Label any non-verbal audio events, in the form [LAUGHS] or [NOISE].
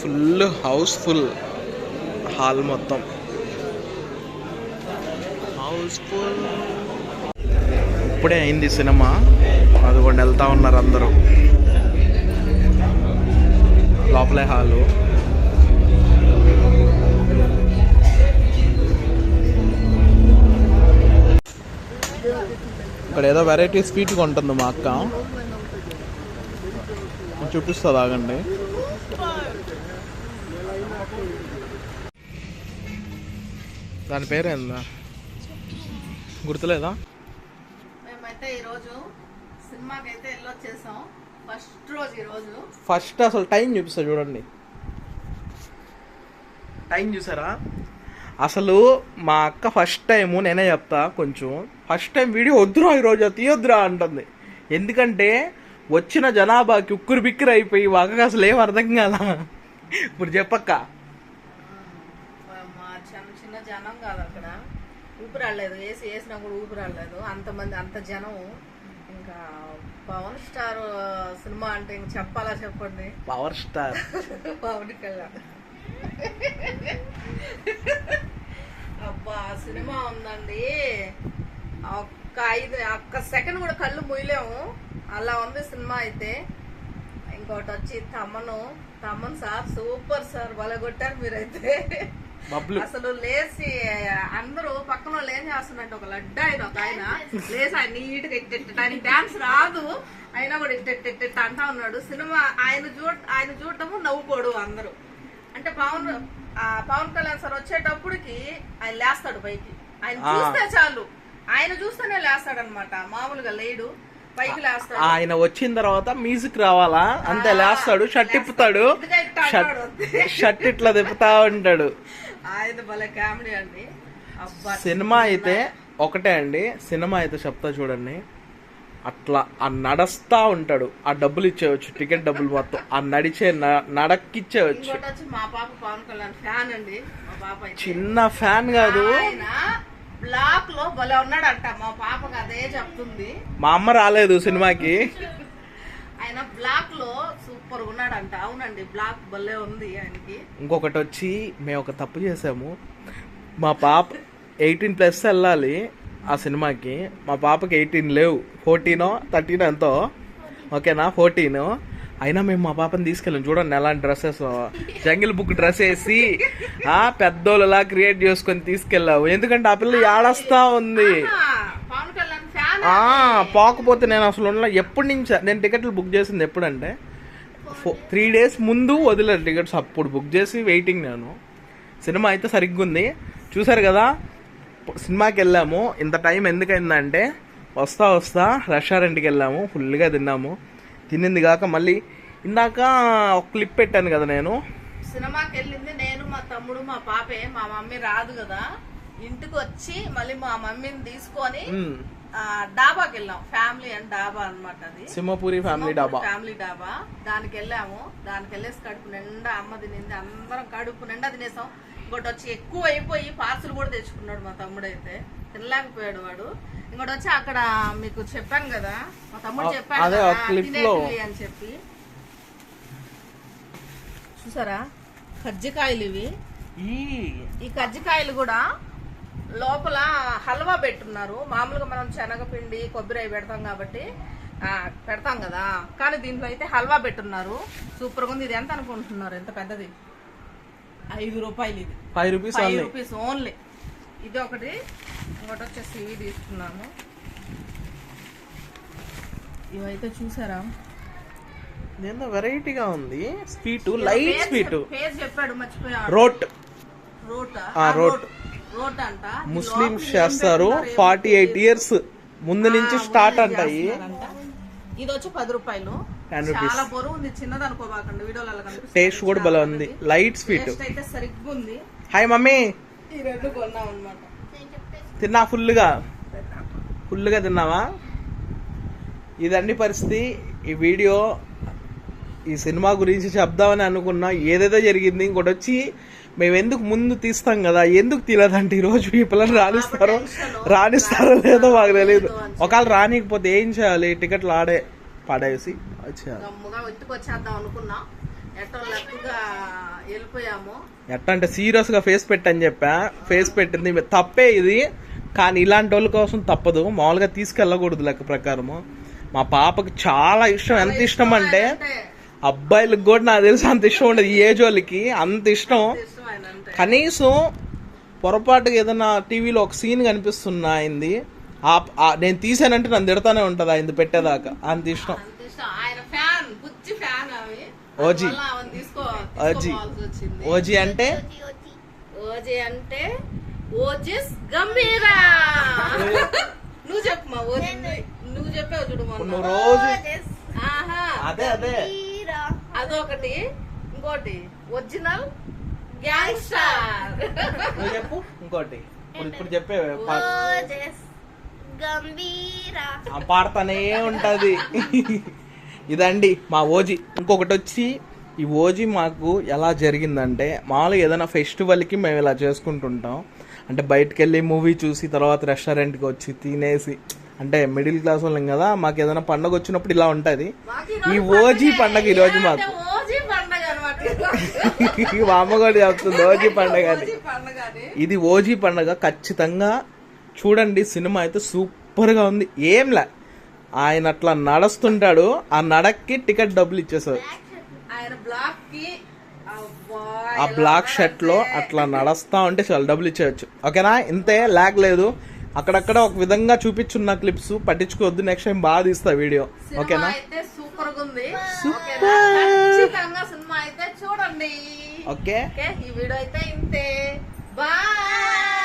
Full house full hall మొత్తం. House full. ఇప్పుడే అయింది సినిమా. అదిగోండి వెళ్తా ఉన్నారు అందరూ. లోపలే హాలు. ఇక్కడ ఏదో వెరైటీ స్వీట్ కొంటుంది మా అక్క. చూపిస్తుంది ఆగండి దాని పేరేందా గుర్తులేదా? మేమైతే ఈరోజు సినిమాకి అయితే వెళ్ళొచ్చేసాం. ఫస్ట్ రోజు ఈరోజు. ఫస్ట్ అసలు టైం చూపిస్తా చూడండి. టైం చూసారా? అసలు మా అక్క ఫస్ట్ టైము నేనే చెప్తా కొంచెం. ఫస్ట్ టైం వీడియో వద్దురా ఈరోజు తీయొద్దురా అంటుంది. ఎందుకంటే వచ్చిన జనాభాకి ఉక్కురు బిక్కురు అయిపోయి వాళ్ళకి అసలు ఏం అర్థం కాల. ఇప్పుడు చెప్పక్క. జనం కాదు అక్కడ. ఊపిరాడలేదు. వేసి వేసినా కూడా ఊపిరాడలేదు. అంతమంది అంత జనం. ఇంకా పవన్ స్టార్ సినిమా అంటే ఇంక చెప్పాలా చెప్పండి? Power star. [LAUGHS] పవన్ కళ్యాణ్. అబ్బా సినిమా ఉందండి. ఒక్క ఐదు ఒక్క సెకండ్ కూడా కళ్ళు ముయ్యలేము అలా ఉంది సినిమా అయితే. ఇంకోటి వచ్చి Thaman Thaman sir super sir కొట్టారు మీరైతే. అసలు లేచి అందరూ పక్కన ఏం చేస్తున్నట్టు ఒక లడ్డు ఆయన ఒక ఆయన లేచి ఆయన నీట్గా ఇట్ట ఆయనకి డాన్స్ రాదు. అయినా కూడా ఇట్ట ఇట్ట ఇట్ట ఇట్ట అంటా ఉన్నాడు. సినిమా ఆయన చూడ ఆయన చూడటము నవ్వుకోడు అందరూ. అంటే పవన్ ఆ, పవన్ కళ్యాణ్ సార్ వచ్చేటప్పటికి ఆయన లేస్తాడు పైకి. ఆయన. చూస్తే చాలు. ఆయన చూస్తేనే లేస్తాడు అనమాట మామూలుగా లేడు. ఆయన వచ్చిన తర్వాత మ్యూజిక్ రావాలా? అంతే లేస్తాడు షర్ట్ ఇట్ట షర్ట్ ఇట్లా తిప్పుతా ఉంటాడు. సినిమా అయితే ఒకటే అండి సినిమా అయితే చెప్తా చూడండి. అట్లా ఆ నడుస్తా ఉంటాడు. ఆ డబ్బులు ఇచ్చేయచ్చు టికెట్ డబ్బులు మొత్తం. ఆ నడిచే నడక్కిచ్చేయచ్చు. చిన్న ఫ్యాన్ కాదు. బ్లాక్లో భలే ఉన్నాడంట. మా పాపకి అదే చెప్తుంది. మా అమ్మ రాలేదు సినిమాకి. ఆయన బ్లాక్లో సూపర్ ఉన్నాడంట. అవునండి బ్లాక్ భలే ఉంది ఆయనకి. ఇంకొకటి వచ్చి మేము ఒక తప్పు చేసాము మా పాప ఎయిటీన్ ప్లస్ వెళ్ళాలి ఆ సినిమాకి. మా పాపకి ఎయిటీన్ లేవు. ఫోర్టీనో థర్టీనో ఎంతో? ఓకేనా? ఫోర్టీన్. అయినా మేము మా పాపని తీసుకెళ్ళాం. చూడండి ఎలాంటి డ్రెస్సెస్ జంగిల్ బుక్ డ్రెస్ వేసి ఆ పెద్దోళ్ళలా క్రియేట్ చేసుకొని తీసుకెళ్ళావు. ఎందుకంటే ఆ పిల్ల ఏడస్తా ఉంది. పోకపోతే నేను అసలు ఉండలే. ఎప్పటి నుంచి? నేను టికెట్లు బుక్ చేసింది ఎప్పుడంటే ఫో త్రీ డేస్ ముందు వదిలేదు టికెట్స్. అప్పుడు బుక్ చేసి వెయిటింగ్ నేను. సినిమా అయితే సరిగ్గా ఉంది చూసారు కదా సినిమాకి వెళ్ళాము. ఇంత టైం ఎందుకైందంటే వస్తా వస్తా రెస్టారెంట్కి వెళ్ళాము. ఫుల్గా తిన్నాము. తినింది కాక మళ్ళీ ఇందాక ఒక క్లిప్ పెట్టాను కదా నేను. సినిమాకి వెళ్ళింది నేను మా తమ్ముడు మా పాపే మా మమ్మీ రాదు కదా. ఇంటికి వచ్చి మళ్ళీ మా మమ్మీని తీసుకొని డాబాకి వెళ్ళాం ఫ్యామిలీ అండ్ డాబా అన్నమాట అది. సింహపూరి ఫ్యామిలీ డాబా. ఫ్యామిలీ డాబా. దానికి వెళ్ళాము దానికి వెళ్ళేసి కడుపు నిండా అమ్మ తినింది. అందరం కడుపు నిండా తినేసాం. ఇంకోటి వచ్చి ఎక్కువ అయిపోయి పార్సల్ కూడా తెచ్చుకున్నాడు మా తమ్ముడు అయితే తినలేకపోయాడు వాడు. ఇంకోటి వచ్చి అక్కడ మీకు చెప్పాను కదా. మా తమ్ముడు అదే కదా, ఆ clip తినే లో. పిల్లి అని చెప్పి. చూసారా? కజ్జికాయలు ఇవి. ఈ ఈ కజ్జికాయలు కూడా లోపల హల్వా పెట్టున్నారు. మామూలుగా మనం శనగపిండి కొబ్బరి అవి పెడతాం కాబట్టి ఆ, పెడతాం కదా. కానీ దీంట్లో అయితే హల్వా పెట్టున్నారు. సూపర్గా ఉంది. ఇది ఎంత అనుకుంటున్నారు? ఎంత పెద్దది? ఐదు రూపాయలు ఇది. Five rupees five only rupees only ఇది ఒకటి ఇంకోటి వచ్చేసి ఇవి తీసుకున్నాము. ఇవైతే చూసారా? ఏందో వెరైటీగా ఉంది. Sweet light sweet. పేరు చెప్పాడు మర్చిపోయాడు రోట్. రోట్. ఆ, రోట్. రోట్. అంట ఏం చేస్తారు ఫార్టీ ఎయిట్. ఇయర్స్ ముందు నుంచి స్టార్ట్ అంటాయి. ఇది వచ్చి పది రూపాయలు. చాలా బరువు ఉంది చిన్నది అనుకోబాకండి వీడియోలో అలా కనిపిస్తుంది. టేస్ట్ కూడా భలే ఉంది. లైట్ స్వీట్ టేస్ట్ అయితే సరిగ్గా ఉంది హాయ్ మమ్మీ ఈ రెండు కొన్నాం అనమాట తిన్నా ఫుల్గా ఫుల్గా తిన్నావా? ఇదండి పరిస్థితి. ఈ వీడియో ఈ సినిమా గురించి చెప్దామని అనుకున్నా. ఏదేదో జరిగింది ఇంకోటి వచ్చి మేము ఎందుకు ముందు తీస్తాం కదా? ఎందుకు తీయలేదంటే ఈరోజు? ఈ పిల్లలు రాణిస్తారో రాణిస్తారో లేదో మాకు తెలియదు ఒకవేళ రానికపోతే ఏం చేయాలి? టికెట్లు ఆడే పడేసి వచ్చేయాలి. ఎట్టో వెళ్ళిపోయాము. అంటే సీరియస్గా ఫేస్ పెట్టని చెప్పా. ఫేస్ పెట్టింది తప్పే ఇది. కానీ ఇలాంటి వాళ్ళ కోసం తప్పదు. మామూలుగా తీసుకెళ్ళకూడదు లెక్క ప్రకారము. మా పాపకి చాలా ఇష్టం. ఎంత ఇష్టం అంటే అబ్బాయిలకు కూడా నాకు తెలిసి అంత ఇష్టం ఉండదు. ఈ ఏజ్ వాళ్ళకి అంత ఇష్టం. కనీసం పొరపాటుగా ఏదైనా టీవీలో ఒక సీన్ కనిపిస్తున్నా అయింది నేను తీసానంటే నన్ను తిడతానే ఉంటది ఆయన పెట్టేదాకా. అంత ఇష్టం అంత ఇష్టం ఆయన ఫ్యాన్ బుజ్జి ఫ్యాన్ అవి ఓజీ. ఓజీ. ఓజీ అంటే? ఓజీ అంటే ఓజిస్ గంభీరా. నువ్వు చెప్పు మా ఓజీ నువ్వు చెప్పావు చూడు మొన్న. రోజు ఆహా. అదే అదే. అదొకటి. ఇంకోటి. Original gangster. నువ్వు చెప్పు ఇంకోటి. ఇప్పుడు ఇప్పుడు చెప్పే గంభీరా. పాడతానే ఉంటది. ఇదండి మా ఓజీ. ఇంకొకటి వచ్చి ఈ ఓజీ మాకు ఎలా జరిగిందంటే మామూలుగా ఏదైనా ఫెస్టివల్కి మేము ఇలా చేసుకుంటుంటాం. అంటే బయటకు వెళ్ళి మూవీ చూసి తర్వాత రెస్టారెంట్కి వచ్చి తినేసి అంటే మిడిల్ క్లాస్ వాళ్ళం కదా మాకు ఏదైనా పండగ వచ్చినప్పుడు ఇలా ఉంటుంది. ఈ ఓజీ పండగ. ఈ రోజు మాకు. మా అమ్మ కూడా చెప్తుంది ఓజీ పండగ అని. ఓజీ పండగ అని. ఇది ఓజీ పండగ ఖచ్చితంగా చూడండి సినిమా అయితే సూపర్గా ఉంది. ఏంలే ఆయన అట్లా నడుస్తుంటాడు ఆ నడక్కి టికెట్ డబ్బులు ఇచ్చేసారు ఆ బ్లాక్ షర్ట్లో అట్లా నడుస్తా ఉంటే చాలా డబ్బులు ఇచ్చేయచ్చు. ఓకేనా? ఇంతే లాగ్ లేదు. అక్కడక్కడ ఒక విధంగా చూపించున్న క్లిప్స్ పట్టించుకోవద్దు. నెక్స్ట్ టైం బాగా తీస్తా వీడియో. ఓకేనా? సూపర్. సినిమా అయితే చూడండి. ఓకే. ఓకే ఈ వీడియో అయితే ఇంతే. బాయ్.